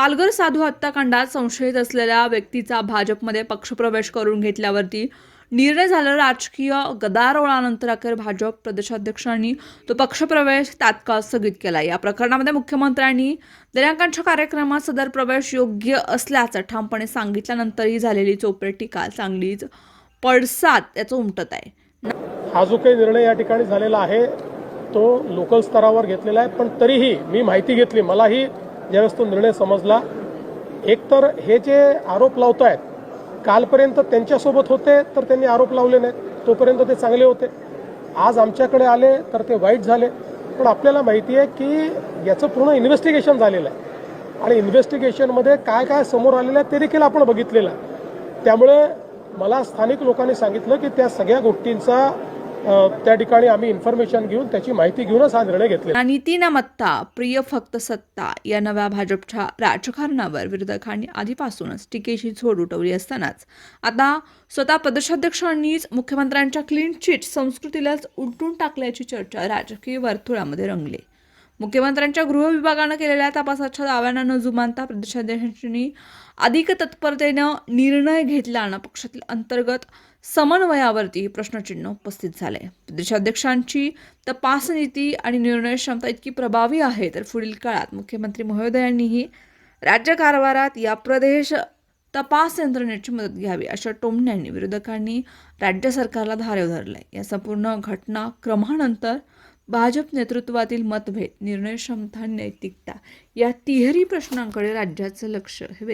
पालघर साधू हत्याकांडात संशयित असलेल्या व्यक्तीचा भाजपमध्ये पक्षप्रवेश करून घेतल्यावरती निर्णय झाला. राजकीय गदारोळानंतर अखेर भाजप प्रदेशाध्यक्षांनी तो पक्षप्रवेश तात्काळ स्थगित केला. या प्रकरणामध्ये मुख्यमंत्र्यांनी दिनांकांच्या कार्यक्रमात सदर प्रवेश योग्य असल्याचं ठामपणे सांगितल्यानंतरही झालेली चोपडे टीका चांगलीच पडसाद त्याचं उमटत आहे. हा जो काही निर्णय या ठिकाणी झालेला आहे तो लोकल स्तरावर घेतलेला आहे पण तरीही मी माहिती घेतली मलाही ज्यावेळेस तो निर्णय समजला एकतर हे जे आरोप लावत आहेत कालपर्यंत त्यांच्यासोबत होते तर त्यांनी आरोप लावले नाहीत. तोपर्यंत ते चांगले होते. आज आमच्याकडे आले तर ते वाईट झाले. पण आपल्याला माहिती आहे की याचं पूर्ण इन्व्हेस्टिगेशन झालेलं आहे. आणि इन्व्हेस्टिगेशनमध्ये काय काय समोर आलेलं आहे ते देखील आपण बघितलेलं आहे. त्यामुळे मला स्थानिक लोकांनी सांगितलं की त्या सगळ्या गोष्टींचा त्या ठिकाणी आम्ही इन्फॉर्मेशन घेऊन त्याची माहिती घेऊनच हा निर्णय घेतला नीती मत्ता प्रिय फक्त सत्ता या नव्या भाजपच्या राजकारणावर विरोधकांनी आधीपासूनच टीकेची झोड उठवली असतानाच. आता स्वतः प्रदेशाध्यक्षांनीच मुख्यमंत्र्यांच्या क्लीन चिट संस्कृतीलाच उलटून टाकल्याची चर्चा राजकीय वर्तुळामध्ये रंगली. मुख्यमंत्र्यांच्या गृह विभागानं केलेल्या तपासाच्या दाव्यांना न जुमानता प्रदेशाध्यक्षांनी अधिक तत्परतेनं निर्णय घेतल्यानं पक्षातील अंतर्गत समन्वयावरती प्रश्नचिन्ह उपस्थित झाले. प्रदेशाध्यक्षांची तपास नीती आणि निर्णय क्षमता इतकी प्रभावी आहे तर पुढील काळात मुख्यमंत्री महोदयांनीही राज्य कारभारात या प्रदेश तपास यंत्रणेची मदत घ्यावी अशा टोमण्यांनी विरोधकांनी राज्य सरकारला धारेव धरले या संपूर्ण घटनाक्रमानंतर भाजप नेतृत्वातील मतभेद निर्णय क्षमता नैतिकता या तिहेरी प्रश्नांकडे राज्याचं लक्ष हे